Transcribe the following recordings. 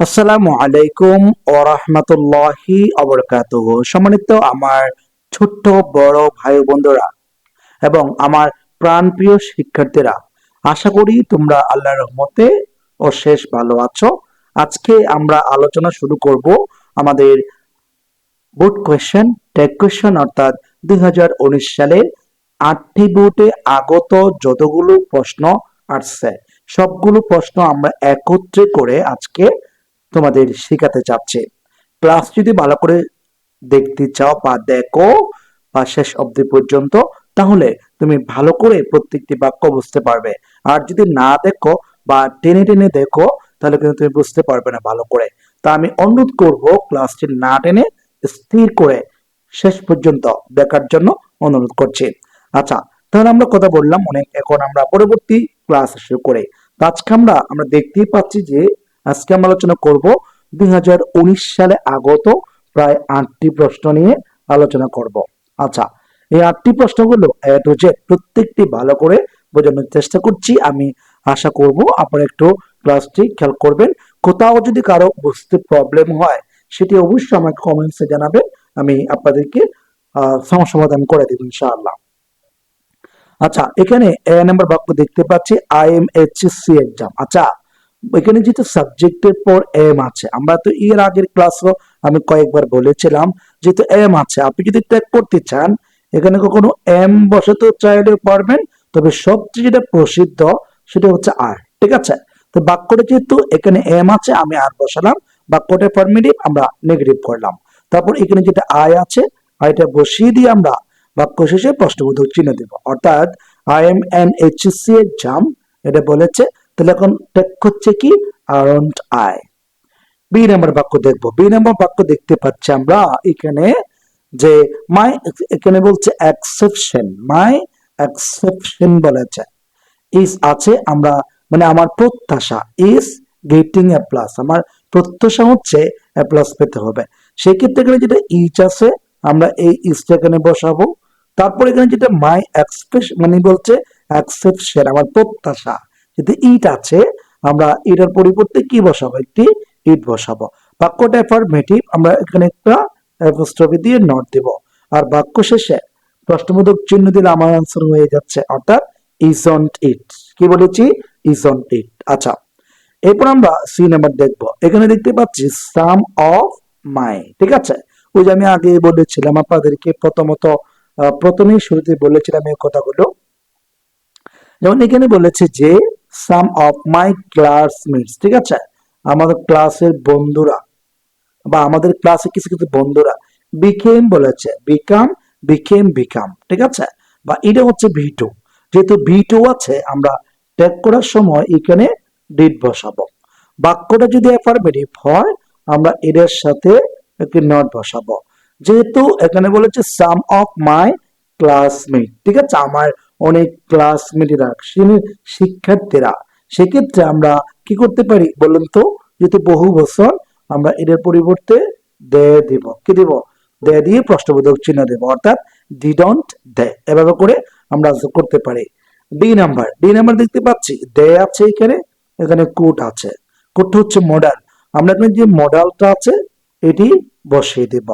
আসসালামু আলাইকুম ও রহমতুল্লাহি অবরকাতুহ সম্মানিত আমার ছোট্ট, বড় ভাই বন্ধুরা এবং আমার প্রাণপ্রিয় শিক্ষার্থীরা, আশা করি তোমরা আল্লাহর রহমতে ও শেষ ভালো আছো। আজকে আমরা আলোচনা শুরু করব আমাদের বোর্ড কোয়েশ্চেন টেক কোয়েশ্চেন অর্থাৎ দুই সালের আটটি বোর্ডে আগত যতগুলো প্রশ্ন আসছে, সবগুলো প্রশ্ন আমরা একত্রে করে আজকে তোমাদের শেখাতে চাচ্ছে ক্লাস যদি ভালো করে দেখতে চাও বা দেখো বা শেষ অবধি পর্যন্ত, তাহলে তুমি ভালো করে প্রত্যেকটি বাক্য বুঝতে পারবে। আর যদি না দেখো বা টেনে টেনে দেখো, তাহলে কিন্তু তুমি বুঝতে পারবে না ভালো করে। তা আমি অনুরোধ করব ক্লাসটি না টেনে স্থির করে শেষ পর্যন্ত দেখার জন্য অনুরোধ করছি। আচ্ছা তাহলে আমরা কথা বললাম অনেক। এখন আমরা পরবর্তী ক্লাস শুরু করে। আজকে আমরা আমরা দেখতেই পাচ্ছি যে আজকে আমরা আলোচনা করব দুই হাজার উনিশ সালে আগত প্রায় আটটি প্রশ্ন নিয়ে আলোচনা করব। আচ্ছা এই আটটি প্রশ্নগুলো এ টু জেড প্রত্যেকটি ভালো করে বোঝানোর চেষ্টা করছি। আমি আশা করব আপনারা একটু ক্লাসটি খেয়াল করবেন। কোথাও যদি কারও বুঝতে প্রবলেম হয়, সেটি অবশ্যই আমাকে কমেন্টসে জানাবেন। আমি আপনাদেরকে সমাধান করে দেব ইনশাআল্লাহ। আচ্ছা এখানে এ নাম্বার বাক্য দেখতে পাচ্ছি আই এম এইচএসসি এক্সাম আচ্ছা এখানে যেহেতু সাবজেক্টের পর এম আছে, আমরা তো এর আগের ক্লাসও আমি কয়েকবার বলেছিলাম যেহেতু এম আছে। আপনি যদি ত্যাগ করতে চান, এখানে কখনো এম বসাতে চাইলেও পারবেন, তবে সবচেয়ে যেটা প্রসিদ্ধ সেটা হচ্ছে আর ঠিক আছে? তো বাক্যটা যেহেতু এখানে এম আছে, আমি আর বসালাম বাক্যটা ফর্মেটিভ আমরা নেগেটিভ করলাম। তারপর এখানে যেটা আয় আছে আয়টা বসিয়ে দিয়ে আমরা বাক্য শেষে প্রশ্নবোধক চিহ্ন দেব। অর্থাৎ I M N H C এর জাম এটা বলেছে তাহলে এখন টেক হচ্ছে কি আরাউন্ড আই বি নাম্বার বাক্য দেখব। বি নাম্বার বাক্য দেখতে পাচ্ছি আমরা এখানে যে মাই এখানে বলছে এক্সেপশন মাই এক্সেপশন বলেছে। ইস আছে, আমরা মানে আমার প্রত্যাশা ইস গেটিং এ প্লাস আমার প্রত্যাশা হচ্ছে এ প্লাস পেতে হবে। সেক্ষেত্রে এখানে যেটা ইচ আছে, আমরা এই ইসটা এখানে বসাবো। তারপর এখানে যেটা মাই এক্সপ্রেস মানে বলছে অ্যাকসেপশন আমার প্রত্যাশা। যদি ইট আছে, আমরা এটার পরিবর্তে কি বসাবো? একটি ইট বসাবো। বাক্যটা অ্যাফার্মেটিভ আমরা এখানে একটা অ্যাপোস্ট্রফি দিয়ে নট দেব। আর বাক্য শেষে প্রশ্নবোধক চিহ্ন দিলে আমার আনসার হয়ে যাচ্ছে, অর্থাৎ ইজন্ট ইট কি বলেছি? ইজন্ট ইট আচ্ছা এরপর আমরা সি নাম্বার দেখব। এখানে দেখতে পাচ্ছি সাম অফ মাই ঠিক আছে? ওই যে আমি আগে বলেছিলাম, আপনাদেরকে প্রথমত প্রথমেই শুরুতে বলেছিলাম এই কথাগুলো। যেমন এখানে বলেছে যে সাম অফ মাই ক্লাসমেটস ঠিক আছে? আমাদের ক্লাসের বন্ধুরা, বা আমাদের ক্লাসে কিছু কিছু বন্ধুরা বিকেম বলেছে বিকাম বিকেম বিকাম ঠিক আছে? বা এটা হচ্ছে ভি টু যেহেতু ভি টু আছে, আমরা ট্যাগ করার সময় এখানে ডিট বসাবো। বাক্যটা যদি অ্যাফার্মেটিভ হয়, আমরা এটার সাথে একটি নট বসাবো। যেহেতু এখানে বলেছে সাম অফ মাই ক্লাসমেট ঠিক আছে? আমার অনেক ক্লাসমেটেরা শিক্ষার্থীরা। সেক্ষেত্রে আমরা কি করতে পারি বলুন তো? যেহেতু বহু বছর আমরা এটার পরিবর্তে দে দিব। কি দিব? দে দিয়ে প্রশ্নবোধক চিহ্ন দেব। অর্থাৎ ডিডন্ট দে। এভাবে করে আমরা করতে পারি। ডি নাম্বার ডি নাম্বার দেখতে পাচ্ছি। দে আছে এখানে। এখানে কোট আছে। কোটটা হচ্ছে মডেল আমরা এখানে যে মডেলটা আছে, এটি বসিয়ে দেব।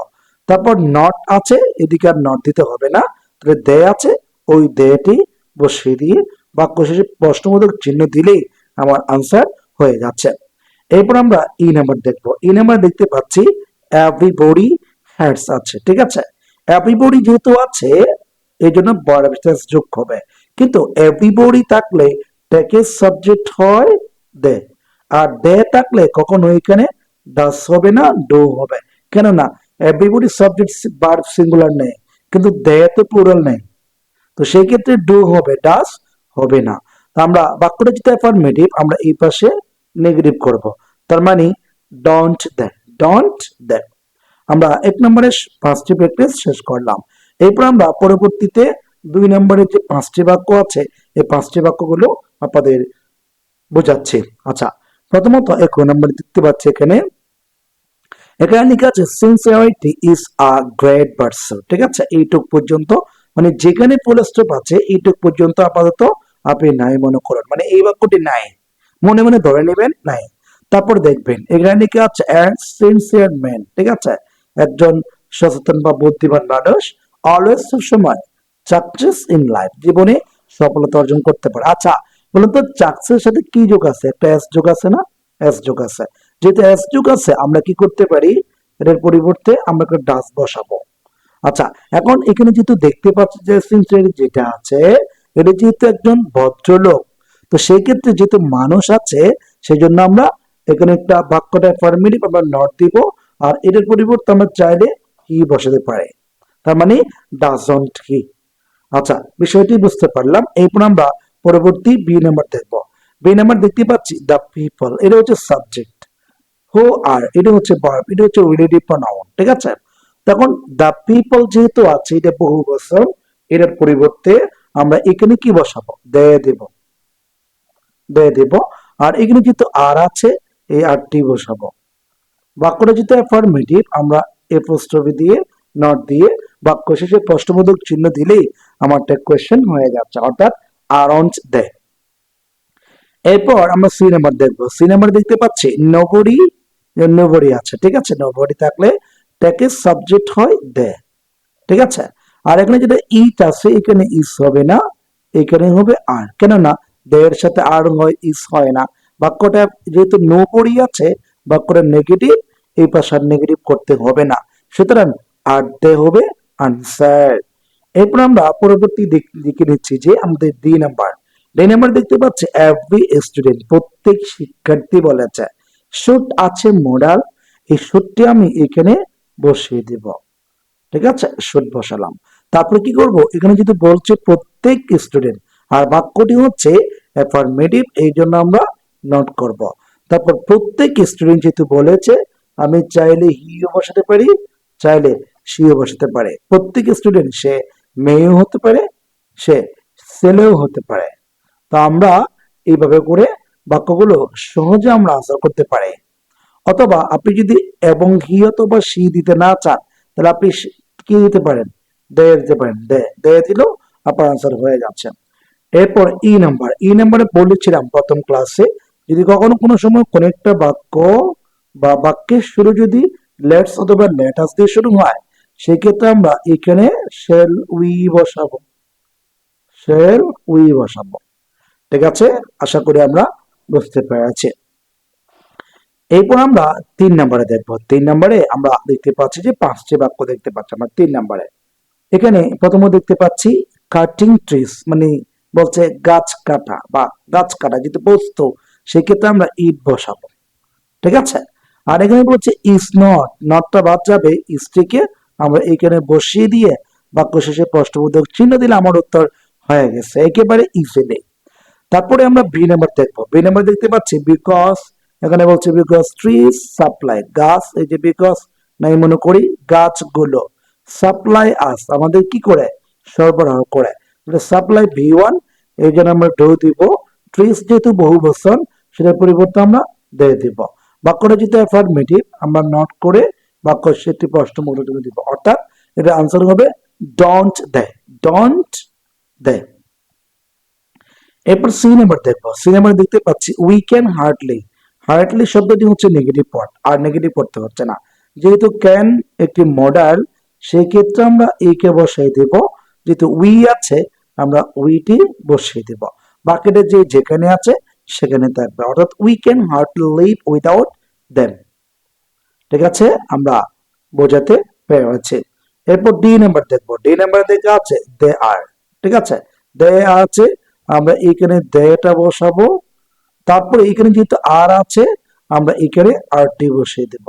তারপর নট আছে, এদিকে আর নট দিতে হবে না। তাহলে দে আছে ওই দেটি বসিয়ে দিয়ে বাক্য শেষে প্রশ্নবোধক চিহ্ন দিলেই আমার আনসার হয়ে যাচ্ছে। এরপর আমরা ই নাম্বার দেখব। ই নাম্বার দেখতে পাচ্ছি এভরিবডি হ্যাডস আছে, ঠিক আছে? এভরিবডি যেহেতু আছে এই জন্য বিশেষ যোগ হবে। কিন্তু এভরিবডি থাকলে টেকের সাবজেক্ট হয় দে। আর দে থাকলে কখনো এখানে দাস হবে না ডো হবে। কেননা এভরিবডি সাবজেক্ট ভার্ব সিঙ্গুলার নেই। কিন্তু দে তো প্লুরাল নেই। তো সেই ক্ষেত্রে ডু হবে ডাস হবে না। তো আমরা বাক্যটা যেটা অ্যাফার্মেটিভ আমরা এই পাশে নেগেটিভ করব। তার মানে ডোন্ট দে ডোন্ট দে আমরা এক নম্বরের পাঁচটি প্র্যাকটিস শেষ করলাম। এরপর আমরা পরবর্তীতে দুই নম্বরের যে পাঁচটি বাক্য আছে, এই পাঁচটি বাক্যগুলো আপনাদের বোঝাচ্ছি। আচ্ছা প্রথমত এক নম্বর দেখতে পাচ্ছি এখানে এখানে লেখা আছে sincerity is a great person ঠিক আছে? এইটুক পর্যন্ত মানে যেখানে ফুল আছে, এইটুক পর্যন্ত আপাতত আপনি নাই মনে করেন। মানে এই বাক্যটি নাই মনে মনে ধরে নেবেন নাই তারপর দেখবেন, এখানে লিখে আছে? সিনসিয়ার ম্যান ঠিক আছে? একজন সচেতন বা বুদ্ধিমান মানুষ অলওয়েজ সবসময় সাকসেস ইন লাইফ জীবনে সফলতা অর্জন করতে পারে। আচ্ছা বলুন তো সাকসেস সাথে কি যোগ আছে? একটা এস যোগ আছে না? এস যোগ আছে। যেহেতু এস যোগ আছে, আমরা কি করতে পারি? এটার পরিবর্তে আমরা একটা ডাস বসাবো। আচ্ছা এখন এখানে যেহেতু দেখতে পাচ্ছি যে যেটা আছে, এটা যেহেতু একজন ভদ্রলোক, তো সেই ক্ষেত্রে যেহেতু মানুষ আছে সেই জন্য আমরা এখানে একটা বাক্যটা ফর্মেটিভ আমরা নট দিব, আর এটার পরিবর্তে আমরা চাইলে হি বসাতে পারে। তার মানে ডাজন্ট হি আচ্ছা বিষয়টি বুঝতে পারলাম, এরপর আমরা পরবর্তী বি নাম্বার দেখব। বি নাম্বার দেখতে পাচ্ছি দ্য পিপল এটা হচ্ছে সাবজেক্ট হো আর এটা হচ্ছে ভার্ব এটা হচ্ছে রিলেটিভ প্রনাউন ঠিক আছে? তখন দ্য পিপল যেহেতু আছে, এটা বহু বছর এটার পরিবর্তে আমরা এখানে কি বসাবো? দেয় দেব। দেয় দেব। আর এখানে যেহেতু আর আছে, এই আরটি বসাবো। বাক্যটা যেহেতু অ্যাফার্মেটিভ আমরা এপোস্ট্রফি দিয়ে নট দিয়ে, বাক্য শেষে প্রশ্নবোধক চিহ্ন দিলেই আমার কোয়েশ্চেন হয়ে যাচ্ছে, অর্থাৎ আরঞ্চ দেয়। এরপর আমরা সি নাম্বার দেখব। সি নাম্বার দেখতে পাচ্ছি, নগরী নগরী আছে, ঠিক আছে? নগরী থাকলে তাকে সাবজেক্ট হয় দে ঠিক আছে? আর এখানে যেটা ইট আছে, এখানে ইস হবে না, এখানে হবে আর কেননা দেয়ের সাথে আর হয় ইস হয় না। বাক্যটা যেহেতু নগরী আছে, বাক্যটা নেগেটিভ এই পাশে নেগেটিভ করতে হবে না। সুতরাং আর দে হবে আনসার এরপর আমরা পরবর্তী দিক- নিচ্ছি যে আমাদের ডি নাম্বার ডি নাম্বার দেখতে পাচ্ছি এভরি স্টুডেন্ট প্রত্যেক শিক্ষার্থী বলেছে। শুট আছে মোডাল এই শুটটি আমি এখানে বসিয়ে দেব। ঠিক আছে? শুট বসালাম। তারপরে কি করব? এখানে যদি বলছে প্রত্যেক স্টুডেন্ট আর বাক্যটি হচ্ছে অ্যাফার্মেটিভ এই জন্য আমরা নোট করব। তারপর প্রত্যেক স্টুডেন্ট যেহেতু বলেছে, আমি চাইলে হিও বসাতে পারি, চাইলে সিও বসাতে পারে। প্রত্যেক স্টুডেন্ট সে মেয়েও হতে পারে, সে ছেলেও হতে পারে। তো আমরা এইভাবে করে বাক্যগুলো সহজে আমরা আনসার করতে পারি। অথবা আপনি যদি এবং হি অথবা সি দিতে না চান, তাহলে আপনি কি দিতে পারেন? দে দিতে পারেন। দে দে দিলেও আপনার আনসার হয়ে যাচ্ছে। এরপর ই নাম্বার ই নাম্বারে বলেছিলাম প্রথম ক্লাসে যদি কখনো কোনো সময় কোন একটা বাক্য বা বাক্যের শুরু যদি লেটস অথবা লেটাস দিয়ে শুরু হয়, সেক্ষেত্রে আমরা এখানে শেল উই বসাবো? শেল উই বসাবো। ঠিক আছে? আশা করি আমরা বুঝতে পেরেছি। এরপর আমরা তিন নম্বরে দেখব। তিন নম্বরে আমরা দেখতে পাচ্ছি যে পাঁচটি বাক্য দেখতে পাচ্ছি আমরা তিন নম্বরে। এখানে প্রথমে দেখতে পাচ্ছি কাটিং ট্রিস মানে বলছে গাছ কাটা বা গাছ কাটা যেহেতু বস্তু, সেক্ষেত্রে আমরা ইট বসাবো। ঠিক আছে? আর এখানে বলছে ইস নট নটটা বাদ যাবে ইসটিকে আমরা এখানে বসিয়ে দিয়ে বাক্য শেষে প্রশ্নবোধক চিহ্ন দিলে আমার উত্তর হয়ে গেছে। একেবারে ইজিলি তারপরে আমরা বি নাম্বার দেখব। বি নাম্বার দেখতে পাচ্ছি বিকজ এখানে বলছে বিকজ ট্রিজ সাপ্লাই গাছ, এই যে বিকজ নাই মনে করি, গাছগুলো সাপ্লাই আস আমাদের কি করে? সরবরাহ করে। সাপ্লাই ভি ওয়ান এই জন্য আমরা ডো দিব। ট্রিজ যেহেতু বহু বছর, সেটার পরিবর্তে আমরা দিয়ে দিব। বাক্যটা যেহেতু অ্যাফার্মেটিভ আমরা নট করে বাক্য সেটি প্রশ্ন মূল্য দিব। অর্থাৎ এটা আনসার হবে ডন্ট দেয় ডন্ট দেয় এরপর সি নাম্বার দেখব। সি নাম্বার দেখতে পাচ্ছি উই ক্যান হার্ডলি হার্ডলি শব্দটি হচ্ছে নেগেটিভ পট আর নেগেটিভ পড়তে হচ্ছে না। যেহেতু ক্যান একটি মডাল সেই ক্ষেত্রে আমরা কে বসাই দেব। যেহেতু উই আছে, আমরা উইটি বসিয়ে দেব। বাকিটা যে যেখানে আছে, সেখানে থাকবে। অর্থাৎ we can hardly live without them ঠিক আছে? আমরা বোঝাতে পেরেছি। এরপর ডি নাম্বার দেখব। ডি নাম্বার দেখে আছে দে আর ঠিক আছে? দে আছে, আমরা এখানে দেটা বসাবো। তারপরে এখানে যেহেতু আর আছে, আমরা এখানে আর টি বসিয়ে দেব।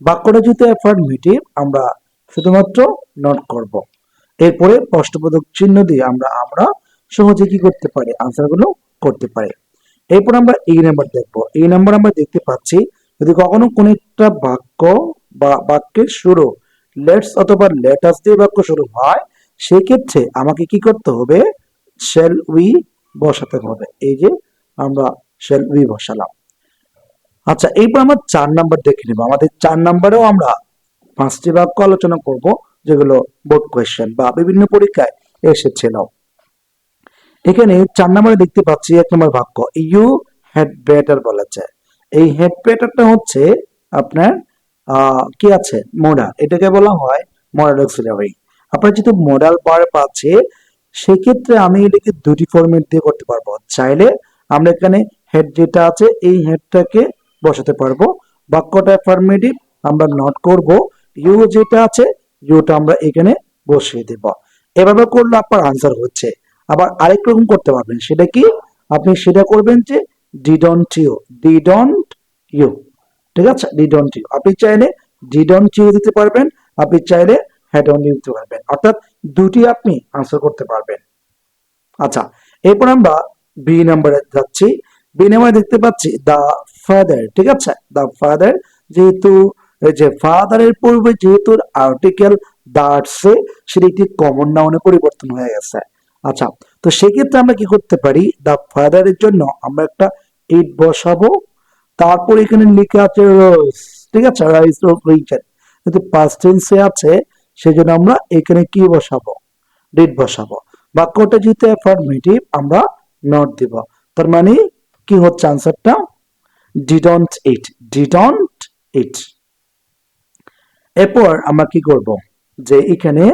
বাক্যটা যেহেতু অ্যাফার্মেটিভ আমরা শুধুমাত্র নোট করব। এরপরে প্রশ্নবোধক চিহ্ন দিয়ে আমরা আমরা সহজে কি করতে পারি? আনসারগুলো করতে পারি। এরপর আমরা এই নাম্বার দেখব। এই নাম্বার আমরা দেখতে পাচ্ছি, যদি কখনো কোন একটা বাক্য বা বাক্যের শুরু লেটস অথবা লেটাস দিয়ে বাক্য শুরু হয়, সেক্ষেত্রে আমাকে কি করতে হবে? শেল উই বসাতে হবে। এই যে আমরা শেল উই বসালাম আচ্ছা এইবার আমরা চার নাম্বার দেখে নেব। আমাদের চার নাম্বারেও আমরা পাঁচটি বাক্য আলোচনা করব, যেগুলো বোর্ড কোয়েশ্চেন বা বিভিন্ন পরীক্ষায় এসেছিল। এখানে চার নম্বরে দেখতে পাচ্ছি এক নম্বর বাক্য। ইউ হ্যাড বেটার বলেছে। এই হেড প্যাটারটা হচ্ছে আপনার কি আছে? মোডাল এটাকে বলা হয় মডাল অক্সিলারি আপনার যেহেতু মোডাল বার পাচ্ছে সেক্ষেত্রে আমি এটাকে দুটি ফর্মেট দিয়ে করতে পারব। চাইলে আমরা এখানে হেড যেটা আছে, এই হেডটাকে বসাতে পারব। বাক্যটা ফর্মেটিভ আমরা নট করব। ইউ যেটা আছে ইউটা আমরা এখানে বসিয়ে দেব। এভাবে করলে আপনার আনসার হচ্ছে। আবার আরেক রকম করতে পারবেন, সেটা কি? আপনি সেটা করবেন যে ডিডন্ট ইউ ডিডন্ট ইউ ঠিক আছে? ডিডন্ট ইউ আপনি চাইলে ডিডন্ট ইউ দিতে পারবেন, আপনি চাইলে হেড অন ইউ দিতে পারবেন। অর্থাৎ দুটি আপনি আনসার করতে পারবেন। আচ্ছা এরপর আমরা বি নাম্বারে যাচ্ছি। বি নাম্বারে দেখতে পাচ্ছি দা ফাদার ঠিক আছে? দা ফাদার যেহেতু যে ফাদারের পূর্বে যেহেতু আর্টিকেল দাঁড়ছে, সেটা একটি কমন নাউনে পরিবর্তন হয়ে গেছে। আচ্ছা তো সেক্ষেত্রে আমরা কি করতে পারি? দা ফাদারের জন্য আমরা একটা ইট বসাবো। তারপর এখানে লিখে আছে রোজ ঠিক আছে? রাইস রোজ রিচেন কিন্তু পাস্ট টেন্সে আছে, সেজন্য আমরা এখানে কি বসাবো? ডিড বসাবো। বাক্যটা যেহেতু অ্যাফার্মেটিভ আমরা নট দিব। তার মানে কি হচ্ছে আনসারটা ডিডন্ট ইট ডিডন্ট ইট এরপর আমরা কি করব? যে এখানে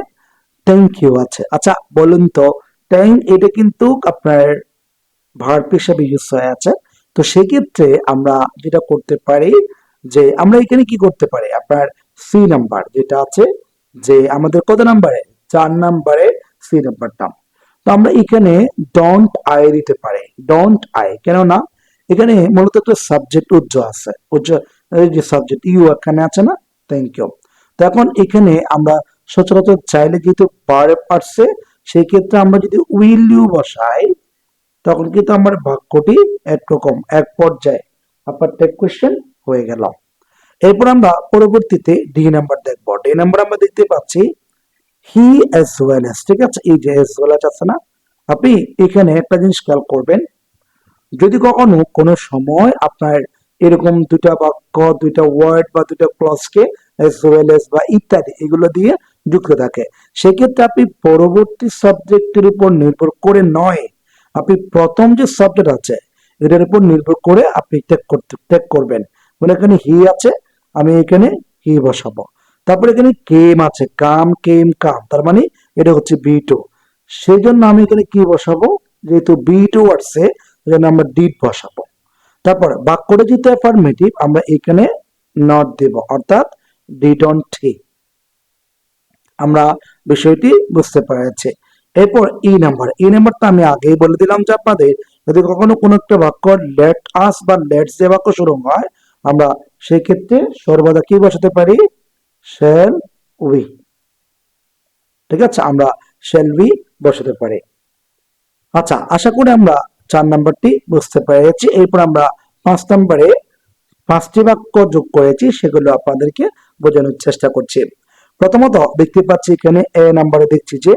থ্যাংক ইউ আছে। আচ্ছা বলুন তো থ্যাংক এটা কিন্তু আপনার ভার্ব হিসাবে ইউজ হয়ে আছে। তো সেক্ষেত্রে আমরা যেটা করতে পারি, যে আমরা এখানে কি করতে পারি? আপনার সি নাম্বার যেটা আছে, যে আমাদের কত নাম্বারে চার নাম্বারে সি নাম্বারটা তো আমরা এখানে ডন্ট আই দিতে পারি। ডন্ট আই কেননা এখানে মূলত একটা সাবজেক্ট উজ্জ আছে। উজ্জ যে সাবজেক্ট ইউ এখানে আছে না? থ্যাংক ইউ তো এখন এখানে আমরা সচরাচর চাইলে যেহেতু পারে পারছে সেই ক্ষেত্রে আমরা যদি উইল ইউ বসাই, তখন কিন্তু আমার বাক্যটি একরকম, এক পর্যায়ে আপনার টেক কোয়েশ্চেন হয়ে গেল। এরপর আমরা পরবর্তীতে ডি নাম্বার দেখব। ডি নাম্বার আমরা দেখতে পাচ্ছি হি এস ওয়েল এস ঠিক আছে? এই যে এস ওয়েল আছে না? আপনি এখানে একটা জিনিস খেয়াল করবেন, যদি কখনো কোনো সময় আপনার এরকম দুটা বাক্য দুইটা ওয়ার্ড বা দুটা ক্লজকে এস ওয়েল এস বা ইত্যাদি এগুলো দিয়ে যুক্ত থাকে, সেক্ষেত্রে আপনি পরবর্তী সাবজেক্টের উপর নির্ভর করে নয়। আপনি প্রথম যে সাবজেক্ট আছে, এটার উপর নির্ভর করে আপনি টেক করতে টেক করবেন। মানে এখানে হি আছে, আমি এখানে হি বসাবো। তারপর এখানে কেম আছে। কাম, কেম, কাম। তার মানে এটা হচ্ছে বি টু সেই জন্য আমি এখানে কি বসাবো? যেহেতু বি টু আসছে আমরা ডিড বসাবো। তারপর বাক্যটা যেহেতু অ্যাফার্মেটিভ আমরা এখানে নট দেব। অর্থাৎ ডিডন্ট ঠিক। আমরা বিষয়টি বুঝতে পেরেছি। এরপর ই নাম্বার ই নাম্বারটা আমি আগেই বলে দিলাম যে আপনাদের, যদি কখনো কোনো একটা বাক্য লেট আস বা লেটস যে বাক্য শুরু হয়, আমরা সেই ক্ষেত্রে সর্বদা কি বসাতে পারি? শেল উই ঠিক আছে? আমরা শেল উই বসাতে পারি। আচ্ছা আশা করি আমরা চার নাম্বারটি বুঝতে পেরেছি। এরপর আমরা পাঁচ নাম্বারে পাঁচটি বাক্য যোগ করেছি, সেগুলো আপনাদেরকে বোঝানোর চেষ্টা করছি। প্রথমত দেখতে পাচ্ছি এখানে এ নাম্বারে দেখছি যে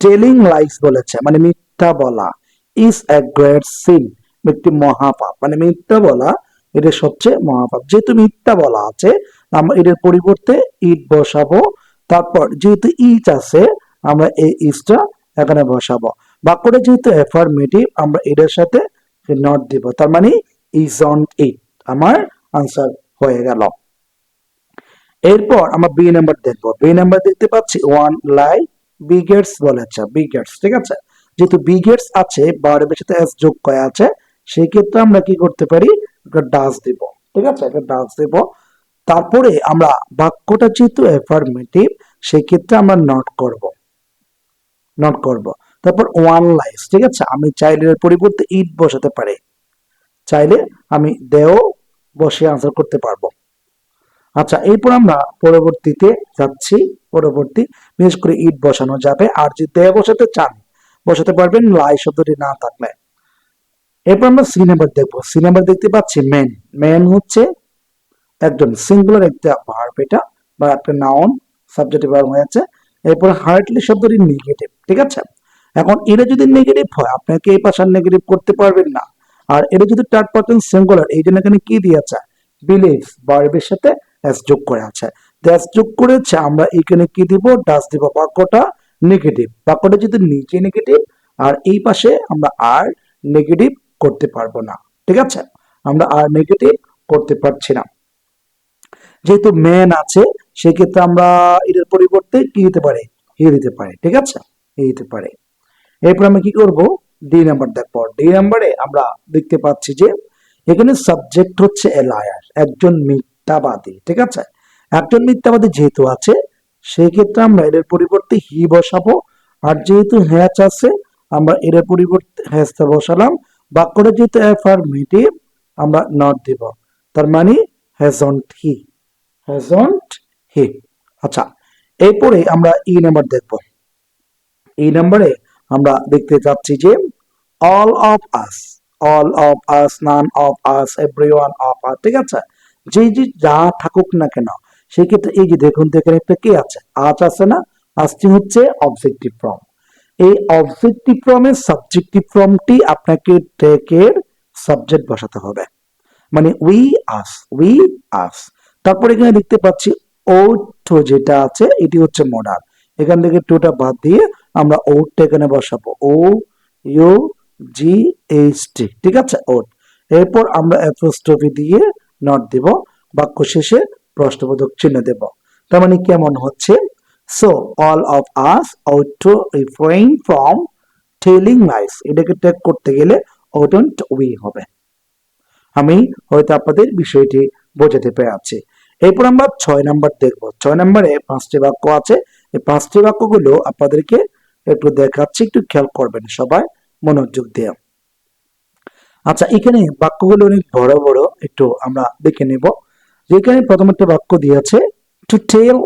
টেলিং লাইস বলেছে মানে মিথ্যা বলা ইজ এ গ্রেট সিন একটি মহাপাপ। মানে মিথ্যা বলা, এটা সবচেয়ে মহাপাপ। যেহেতু মিথ্যা বলা আছে আমরা এটার পরিবর্তে ইট বসাবো। তারপর যেহেতু ইচ আছে, আমরা এই ইজটা এখানে বসাবো। বাক্যটা যেহেতু অ্যাফার্মেটিভ আমরা এটার সাথে নট দিব। তার মানে ইজ অন ইট আমার আনসার হয়ে গেল। এরপর আমরা বি নাম্বার দেখব। বি নাম্বার দেখতে পাচ্ছি ওয়ান লাই বিগেটস বলেছে বিগেটস ঠিক আছে? যেহেতু বিগেটস আছে বারের সাথে এস যোগ করা আছে সেই ক্ষেত্রে আমরা কি করতে পারি? একটা ডাস দিব, ঠিক আছে? একটা ডাস দেব। তারপরে আমরা বাক্যটা যেহেতু অ্যাফার্মেটিভ সেই ক্ষেত্রে আমরা নট করব। নট করব। তারপর ওয়ান লাইস ঠিক আছে? আমি চাইলে পরিবর্তে ইট বসাতে পারি। চাইলে আমি দেও বসে আনসার করতে পারব। আচ্ছা এরপর আমরা পরবর্তীতে যাচ্ছি। পরবর্তী, বিশেষ করে ইট বসানো যাবে। আর যদি দেহ বসাতে চান, বসাতে পারবেন লাই শব্দটি না থাকলে। এরপর আমরা সি নাম্বার দেখব। সি নাম্বার দেখতে পাচ্ছি মেন মেন হচ্ছে একজন সিঙ্গুলার একটা ভার্ব এটা বা একটা নাউন সাবজেক্ট ভার্ব হয়েছে। এরপর হার্টলি শব্দটি নেগেটিভ ঠিক আছে? এখন এটা যদি নেগেটিভ হয়, আপনাকে এই পাশার নেগেটিভ করতে পারবেন না। আর এটা যদি থার্ড পার্সন সিঙ্গুলার এই জন্য এখানে কি দিয়েছে? বিলিভ ভার্বের সাথে এস যোগ করে আছে। এস যোগ করেছে, আমরা এখানে কি দিব? ডাস দিব। বাক্যটা নেগেটিভ বাক্যটা যদি নিচে নেগেটিভ আর এই পাশে আমরা আর নেগেটিভ করতে পারব না। ঠিক আছে? আমরা আর নেগেটিভ করতে পারছি না। যেহেতু ম্যান আছে, সেক্ষেত্রে আমরা এটার পরিবর্তে কি দিতে পারে? হি দিতে পারি, ঠিক আছে? হি দিতে পারি। এরপর আমরা কি করব? ডি নাম্বার দেখব ডি নাম্বারে আমরা দেখতে পাচ্ছি যে এখানে সাবজেক্ট হচ্ছে এলায়ার একজন মিথ্যাবাদী, ঠিক আছে? একজন মিথ্যাবাদী যেহেতু আছে সেই ক্ষেত্রে আমরা এর পরিবর্তে হি বসাবো। আর যেহেতু হ্যাচ আছে, আমরা এর পরিবর্তে হ্যাচটা বসালাম। বাক্যটা যেহেতু অ্যাফার্মেটিভ আমরা নট দিব। তার মানে হ্যাজন্ট হি হ্যাজন্ট হি আচ্ছা এরপরে আমরা ই নাম্বার দেখব। এই নাম্বারে আমরা দেখতে যাচ্ছি যে all of us all of us none of us everyone of us ঠিক আছে? যে যে যা থাকুক না কেন সেই ক্ষেত্রে এই যে দেখুন এখানে একটা কি আছে? আজ আছে না? আজটি হচ্ছে অবজেক্টিভ ফর্ম এই অবজেক্টিভ ফর্মের সাবজেক্টিভ ফর্মটি আপনাকে টেকের সাবজেক্ট বসাতে হবে। মানে উই আস উই আস তারপর এখানে দেখতে পাচ্ছি ওট যেটা আছে, এটি হচ্ছে মডাল এখান থেকে টুটা বাদ দিয়ে আমরা ওটটা এখানে বসাবো। ও ইউ জি এইচ টি ঠিক আছে? ওট এরপর আমরা অ্যাপোস্ট্রফি দিয়ে নট দেব, বাক্য শেষে প্রশ্নবোধক চিহ্ন দেব। তার মানে কেমন হচ্ছে? So all of us ought to refrain from telling lies এটাকে ট্যাগ করতে গেলে ওডন্ট উই হবে। আমি হয়তো আপনাদের বিষয়টি বোঝাতে পেরেছি। এরপর আমরা ছয় নাম্বার দেখব। ছয় নাম্বারে পাঁচটি বাক্য আছে। এই পাঁচটি বাক্যগুলো আপনাদেরকে একটু দেখাচ্ছি, একটু খেয়াল করবেন সবাই, মনোযোগ দিয়ে। আচ্ছা এখানে বাক্যগুলো অনেক বড় বড়, একটু আমরা দেখে নেব। যেখানে প্রথম একটা বাক্য দিয়েছে to tell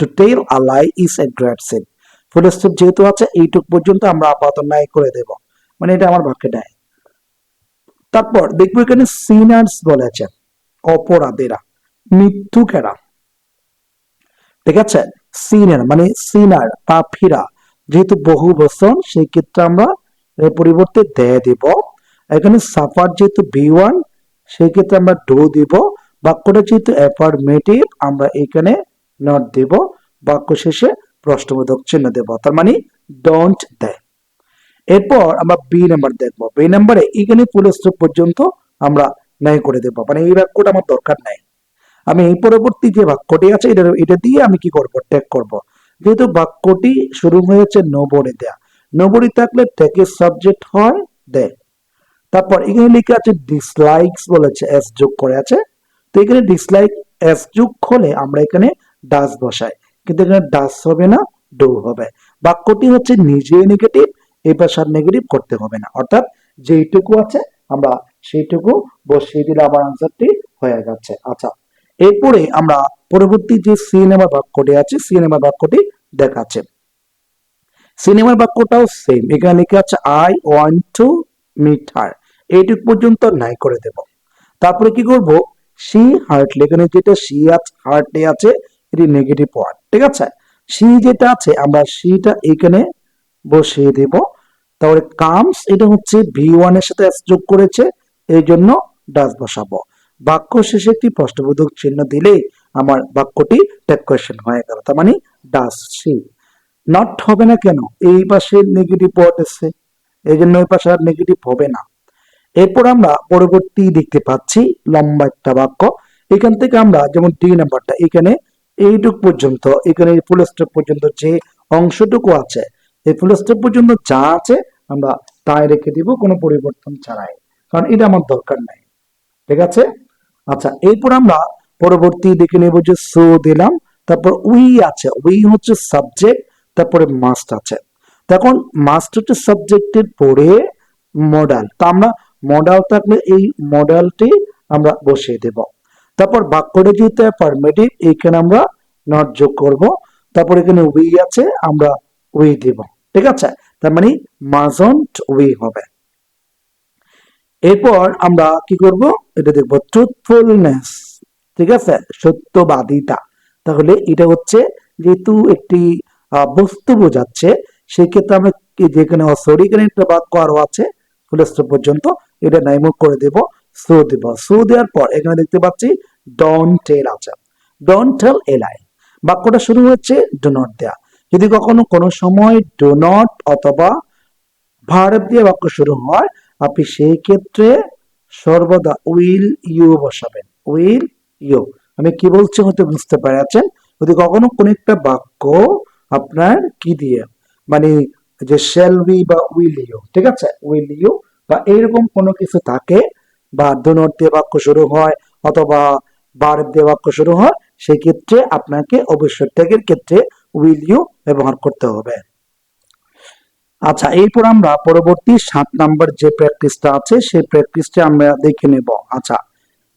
to tell a lie is a great sinful যেহেতু আছে, এইটুক পর্যন্ত আমরা আপাতত নাই করে দেব। মানে এটা আমার বাক্যে নাই তারপর দেখব এখানে সিনার্স বলেছে, অপরাধীরা। মৃত্যুকেরা। ঠিক আছে? সিনার মানে সিনার, পাপিরা, যেহেতু বহু বচন, সেই ক্ষেত্রে আমরা এর পরিবর্তে দে দিব। এখানে সাফার যেহেতু বি ওয়ান, সেই ক্ষেত্রে আমরা ডো দিব। বাক্যটা যেহেতু অ্যাফার্মেটিভ আমরা এখানে নট দেব। বাক্য শেষে প্রশ্নবোধক চিহ্ন দেব। তার মানে ডোন্ট দে। এরপর আমরা বি নাম্বার দেখব। বি নাম্বারে এখানে স্টপ পর্যন্ত আমরা নাই করে দেব। মানে এই বাক্যটা আমার দরকার নাই। আমি এই পরবর্তী যে বাক্যটি আছে, এটা এটা দিয়ে আমি কি করব? ট্যাগ করব। যেহেতু বাক্যটি শুরু হয়েছে নবরে দেয়া নবরি থাকলে ট্যাগের সাবজেক্ট হয় দে তারপর এখানে লেখা আছে ডিসলাইকস বলেছে এস যোগ করে আছে। তো এখানে ডিসলাইক এস যোগ হলে আমরা এখানে ডাস বসাই। কিন্তু এখানে ডাস হবে না ডো হবে। বাক্যটি হচ্ছে নিজে নেগেটিভ এই পাশার নেগেটিভ করতে হবে না। অর্থাৎ যেইটুকু আছে, আমরা সেইটুকু বসিয়ে দিলে আমার আনসারটি হয়ে যাচ্ছে। আচ্ছা এরপরে আমরা পরবর্তী যে সিনেমা বাক্যটি আছে, সিনেমা বাক্যটি দেখাচ্ছে। সিনেমার বাক্যটাও সেম এখানে লেখা আছে I want to meet her এইটুক পর্যন্ত নাই করে দেব। তারপরে কি করব? সি হার্ট এখানে যেটা সি আছে হার্টে আছে, এটি নেগেটিভ ওয়ার্ড ঠিক আছে? সি যেটা আছে, আমরা সিটা এখানে বসিয়ে দেব। তারপরে কামস এটা হচ্ছে ভি ওয়ানের সাথে যোগ করেছে এই জন্য ডাস বসাবো। বাক্য শেষে একটি প্রশ্নবোধক চিহ্ন দিলে আমার বাক্যটি ট্যাগ কোয়েশ্চেন হয়ে গেল। তার মানে ডাস সি নট হবে না কেন? এই পাশে নেগেটিভ ওয়ার্ড এসছে। এই জন্য এই পাশে আর নেগেটিভ হবে না। এরপর আমরা পরবর্তী দেখতে পাচ্ছি লম্বা একটা বাক্য। এখান থেকে আমরা যেমন ডি নাম্বারটা এখানে এইটুক পর্যন্ত, এখানে ফুল স্টপ পর্যন্ত যে অংশটুকু আছে, এই ফুল স্টপ পর্যন্ত যা আছে, আমরা তাই রেখে দিব, কোনো পরিবর্তন ছাড়াই। কারণ এটা আমার দরকার নাই। ঠিক আছে? আচ্ছা এরপর আমরা পরবর্তী দেখে নেব যে সো দিলাম, তারপর উই আছে। উই হচ্ছে সাবজেক্ট, তারপরে মাস্ট আছে। তখন মাস্ট হচ্ছে সাবজেক্টের পরে মডেল। তা আমরা মডেল থাকলে এই মডেলটি আমরা বসিয়ে দেব। তারপর বাক্যটা যেহেতু অ্যাফার্মেটিভ এইখানে আমরা নট যোগ করব। তারপর এখানে উই আছে, আমরা উই দেব। ঠিক আছে? তার মানে মাজন্ট উই হবে। এরপর আমরা কি করব? এটা দেখব ট্রুথফুলনেস ঠিক আছে? সত্যবাদিতা। তাহলে এটা হচ্ছে যেহেতু একটি বস্তু বোঝাচ্ছে, সেক্ষেত্রে আমরা যেখানে সরি এখানে একটা বাক্য আরও আছে ফুল পর্যন্ত, এটা নাইমুখ করে দেব, সো দেব। সো দেওয়ার পর এখানে দেখতে পাচ্ছি ডন টেল আছে ডন টেল এলাই বাক্যটা শুরু হচ্ছে ডো নট দেয়া। যদি কখনো কোনো সময় ডো নট অথবা ভার্ব দিয়ে বাক্য শুরু হয়, আপনি সেই ক্ষেত্রে সর্বদা উইল ইউ বসাবেন, উইল ইউ। আমি কি বলছি হয়তো বুঝতে পেরেছেন? যদি কখনো কোন একটা বাক্য আপনার কি দিয়ে মানে যে শ্যাল উই বা উইল ইউ, ঠিক আছে? উইল ইউ বা এইরকম কোনো কিছু থাকে, বা দুনর দিয়ে বাক্য শুরু হয়, অথবা বার দিয়ে বাক্য শুরু হয় সেক্ষেত্রে আপনাকে অবশ্যই ট্যাগের ক্ষেত্রে উইল ইউ ব্যবহার করতে হবে। আচ্ছা এরপর আমরা পরবর্তী সাত নাম্বার যে প্র্যাকটিসটা আছে, সেই প্র্যাকটিসটা আমরা দেখে নেব। আচ্ছা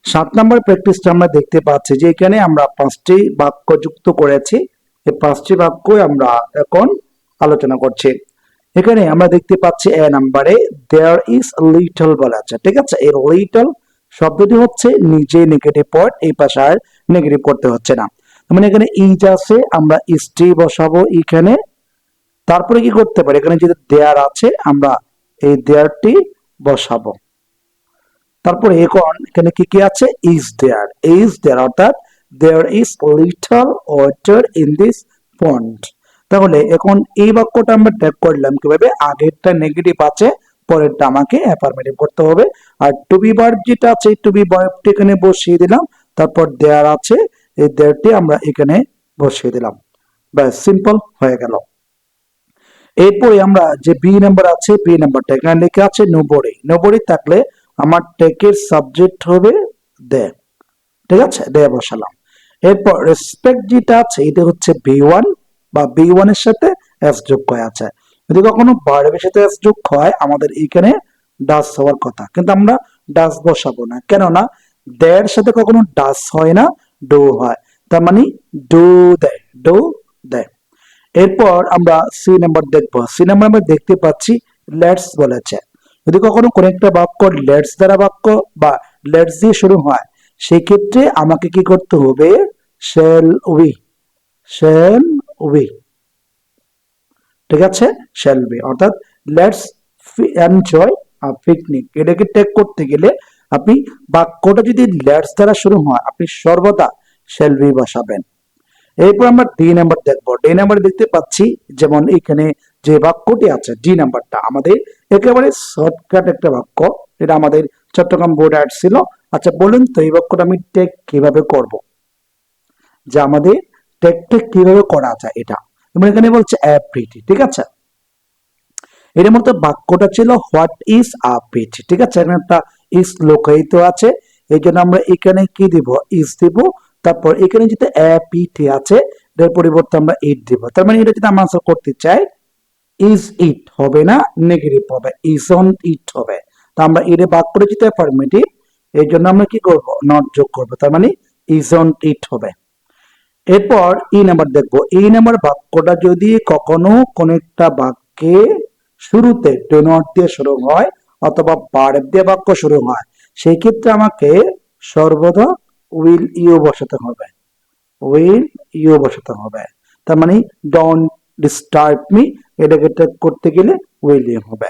সাত নাম্বার প্র্যাকটিসটা আমরা দেখতে পাচ্ছি যে এখানে আমরা পাঁচটি বাক্য যুক্ত করেছি। এই পাঁচটি বাক্য আমরা এখন আলোচনা করছি। এখানে আমরা দেখতে পাচ্ছি এ নাম্বারে দেয়ার ইজ লিটল বলা আছে, ঠিক আছে? এই লিটল শব্দটি হচ্ছে নিজে নেগেটিভ পয়েন্ট এই পাশে আর নেগেটিভ করতে হচ্ছে না। মানে এখানে ইজ আছে, আমরা ইসটি বসাবো এখানে। তারপরে কি করতে পারি? এখানে যদি দেয়ার আছে, আমরা এই দেয়ারটি বসাবো। তারপরে এখন এখানে কি কি আছে? ইজ দেয়ার ইজ দেয়ার অর্থাৎ there is little water in this pond তাহলে এখন এই বাক্যটা আমরা ট্যাগ করলাম কীভাবে? আগেরটা নেগেটিভ আছে, পরেরটা আমাকে অ্যাফার্মেটিভ করতে হবে। আর টু বি ভার্ব যেটা আছে টু বি ভার্বটি এখানে বসিয়ে দিলাম। তারপর দেয়ার আছে, এই দেয়ারটি আমরা এখানে বসিয়ে দিলাম। ব্যাস সিম্পল হয়ে গেল। এরপরে আমরা যে বি নাম্বার আছে বি নাম্বারটা এখানে লেখা আছে নোবড়ি নোবড়ি থাকলে আমার টেকের সাবজেক্ট হবে দে ঠিক আছে? দে বসালাম। এরপর রেসপেক্ট যেটা আছে, এটা হচ্ছে বি ওয়ান বা বি ওয়ানের সাথে এস যোগ করা আছে। যদি কখনো বার্বের সাথে এস যোগ হয়, আমাদের এখানে ডাস হওয়ার কথা। কিন্তু আমরা ডাস বসাবো না। কেননা দেয়ের সাথে কখনো ডাস হয় না ডো হয়। তার মানে ডু দেয় ডু দেয় এরপর আমরা সি নাম্বার দেখব। সি নাম্বার আমরা দেখতে পাচ্ছি লেটস বলেছে। যদি কখনো কোন একটা বাক্য লেটস দ্বারা বাক্য বা লেটস দিয়ে শুরু হয় সেই ক্ষেত্রে আমাকে কি করতে হবে? শেল উই শেল উই ঠিক আছে? শেল বি অর্থাৎ লেটস এনজয় পিকনিক এটাকে টেক করতে গেলে আপনি বাক্যটা যদি লেটস দ্বারা শুরু হয়, আপনি সর্বদা শেল বি বসাবেন। এরপর আমরা ডি নাম্বার দেখব। ডি নাম্বার দেখতে পাচ্ছি, যেমন এখানে যে বাক্যটি আছে ডি নাম্বারটা আমাদের একেবারে শর্টকাট একটা বাক্য। এটা আমাদের চট্টগ্রাম বোর্ড অ্যাড ছিল। আচ্ছা বলুন তো এই বাক্যটা আমি টেক কীভাবে করব? যে আমাদের টেক টেক কীভাবে করা যায় এটা। এবং এখানে বলছে অ্যাপ্রিটি ঠিক আছে? এর মধ্যে বাক্যটা ছিল হোয়াট ইজ আ পিট ঠিক আছে? এখানে একটা ইজ লোকায়িত আছে। এই জন্য আমরা এখানে কি দিব? ইস দিব। তারপর এখানে যেটা অ্যাপিটি আছে, এর পরিবর্তে আমরা ইট দিব। তার মানে এটা যদি আমরা আনসার করতে চাই ইজ ইট হবে না? নেগেটিভ হবে। ইজ অন ইট হবে? তো আমরা এর বাক্যটা যেটা অ্যাফার্মেটিভ এই জন্য আমরা কি করব? নট যোগ করব। তার মানে ইজ অন ইট হবে। এরপর ই নাম্বার দেখব। এই নাম্বার বাক্যটা যদি কখনো কোন একটা বাক্যে শুরুতে ডো নট দিয়ে শুরু হয়, অথবা বার দিয়ে বাক্য শুরু হয়, সেই ক্ষেত্রে আমাকে সর্বদা উইল ইউ বসাতে হবে? উইল ইউ বসাতে হবে। তার মানে ডোন্ট ডিস্টার্ব মি এটাকে করতে গেলে উইল ইউ হবে।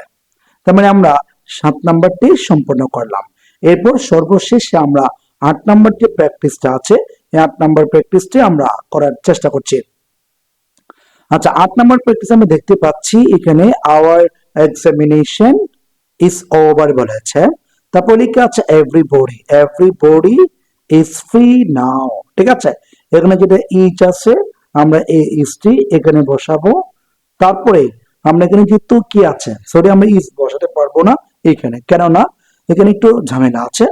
তার মানে আমরা সাত নাম্বারটি সম্পন্ন করলাম। এরপর সর্বশেষে আমরা আট নাম্বার যে প্র্যাকটিসটা আছে, এই আট নাম্বার প্র্যাকটিসটি আমরা করার চেষ্টা করছি। আচ্ছা আট নাম্বার প্র্যাকটিস আমরা দেখতে পাচ্ছি, এখানে আওয়ার এক্সামিনেশন ইজ ওভার বলেছে। তারপর লিখে আছে everybody everybody is free now ঠিক আছে? এখানে যেটা ইজ আছে, আমরা এই ইজটি এখানে বসাবো। তারপরে আমরা এখানে কি আছে সরি আমরা ইজ বসাতে পারব না এখানে। কেননা এখানে একটু ঝামেলা আছে।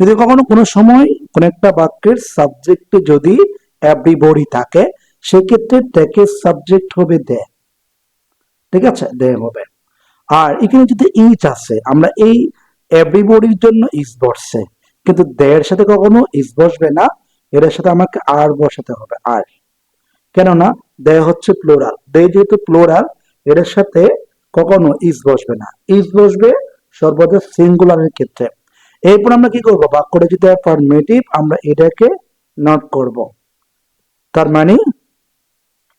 যদি কখনো কোনো সময় কোন একটা বাক্যের সাবজেক্টে যদি এভরিবডি থাকে, সেক্ষেত্রে সাবজেক্ট হবে দে ঠিক আছে? দে হবে। আর এখানে যদি ইজ আছে, আমরা এই এভরিবডির জন্য ইজ বসছে। কিন্তু দের সাথে কখনো ইজ বসবে না এর সাথে আমাকে আর বসাতে হবে, আর। কেননা দে হচ্ছে প্লোরাল দে যেহেতু প্লোরাল এর সাথে কখনো ইজ বসবে না। ইজ বসবে সর্বদা সিঙ্গুলারের ক্ষেত্রে। এরপর আমরা কি করব? বাক্যটা যদি ফরমেটিভ আমরা এটাকে নট করব। তার মানে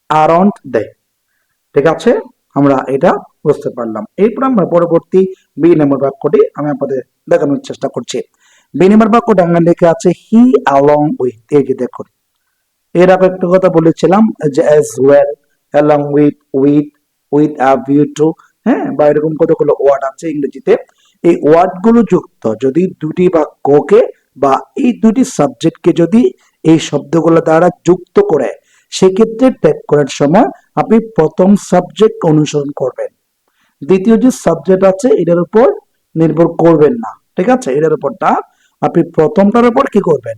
আরন্ট দে ঠিক আছে? আমরা এটা বুঝতে পারলাম। এরপর আমরা পরবর্তী বি নম্বর বাক্যটি আমি আপনাদের দেখানোর চেষ্টা করছি। বি নম্বর বাক্যটা আমরা লেখা আছে হি অ্যালং উইথ এই যে দেখুন। এর আগে একটা কথা বলেছিলাম যে as well along with with with a view to হ্যাঁ বা এরকম কতগুলো ওয়ার্ড আছে ইংরেজিতে। এই ওয়ার্ডগুলো যুক্ত, যদি দুটি বাক্যকে বা এই দুটি সাবজেক্টকে যদি এই শব্দগুলো দ্বারা যুক্ত করে, সেক্ষেত্রে ট্যাগ করার সময় আপনি প্রথম সাবজেক্ট অনুসরণ করবেন। দ্বিতীয় যে সাবজেক্ট আছে, এটার উপর নির্ভর করবেন না। ঠিক আছে? এটার উপর না আপনি প্রথমটার উপর কি করবেন?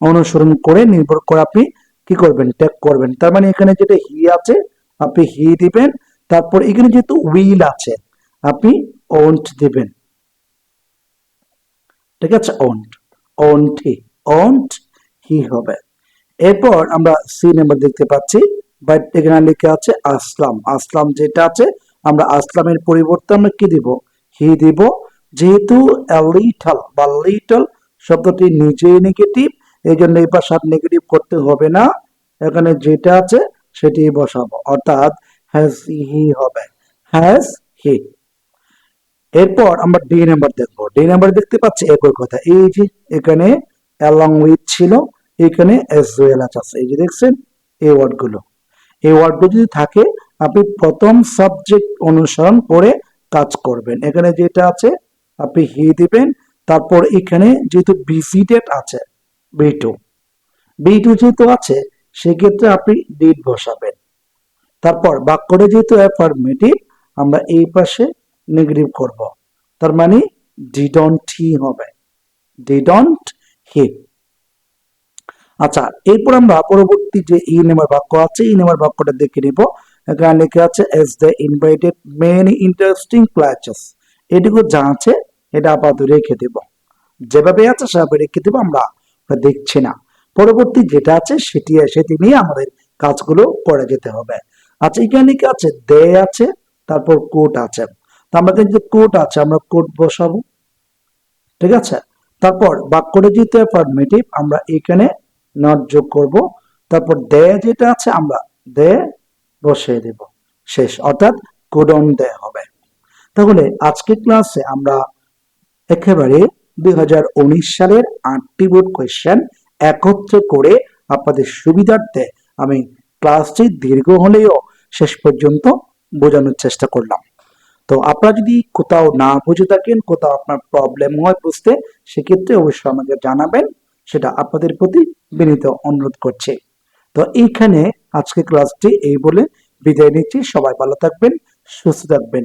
অনুসরণ করে নির্ভর করে আপনি কি করবেন? ট্যাগ করবেন। তার মানে এখানে যেটা হি আছে, আপনি হি দিবেন। তারপর এখানে যেহেতু উইল আছে, আপনি ওন্ট দিবেন। ঠিক আছে? Won't won't he won't he হবে। এরপর আমরা সি নাম্বার দেখতে পাচ্ছি বাট এখানে লেখা আছে আসলাম। আসলাম যেটা আছে, আমরা আসলামের পরিবর্তে আমরা কি দিব? হি দিব। যেহেতু লিটল বা লিটল শব্দটি নিজেই নেগেটিভ এই জন্য এই পাশে নেগেটিভ করতে হবে না। এখানে যেটা আছে সেটি বসাবো। অর্থাৎ হ্যাজ হি হবে। হ্যাজ হি এরপর আমরা ডি নাম্বার দেখব। ডি নাম্বার দেখতে পাচ্ছি একই কথা। এই যে এখানে অ্যালং উইথ ছিল, এখানে এস ওয়েল আছে। এই যে দেখছেন, এই ওয়ার্ডগুলো। এই ওয়ার্ডগুলো যদি থাকে, আপনি প্রথম সাবজেক্ট অনুসরণ করে কাজ করবেন। এখানে যেটা আছে আপনি হি দিবেন। তারপর এখানে যেহেতু বিসিটেড আছে বি টু বি টু যেহেতু আছে, সেক্ষেত্রে আপনি ডিড বসাবেন। তারপর বাক্যটা যেহেতু অ্যাফার্মেটিভ আমরা এই পাশে নেগেটিভ করব। তার মানে ডিডন্ট হি হবে। ডিডন্ট হি আচ্ছা এরপর আমরা পরবর্তী যে ই নেমার বাক্য আছে ই নেমার বাক্যটা দেখে নিব। এখানে লেখা আছে as the invited many interesting clutches এটুকু যা আছে এটা আপাতত রেখে দেব। যেভাবে আছে, সেভাবে রেখে দেবো, আমরা দেখছি না। পরবর্তী যেটা আছে, সেটি সেটি নিয়ে আমাদের কাজগুলো করে যেতে হবে। আচ্ছা এখানে কি আছে? দে আছে, তারপর কোট আছে। আমাদের যে কোট আছে, আমরা কোট বসাবো। ঠিক আছে? তারপর বাক্যটা যেহেতু অ্যাফার্মেটিভ আমরা এখানে নট যোগ করব। তারপর দে যেটা আছে, আমরা দে বসিয়ে দেব। শেষ। অর্থাৎ কোডন দে হবে। তাহলে আজকের ক্লাসে আমরা একেবারে দু হাজার উনিশ সালের আটটি বোর্ড কোয়েশ্চেন একত্রে করে আপনাদের সুবিধার্থে আমি ক্লাসটি দীর্ঘ হলেও শেষ পর্যন্ত বোঝানোর চেষ্টা করলাম। তো আপনারা যদি কোথাও না বুঝে থাকেন, কোথাও আপনার প্রবলেম হয় বুঝতে, সেক্ষেত্রে অবশ্যই আমাকে জানাবেন, সেটা আপনাদের প্রতি বিনীত অনুরোধ করছে। তো এইখানে আজকে ক্লাসটি এই বলে বিদায় নিচ্ছি। সবাই ভালো থাকবেন, সুস্থ থাকবেন।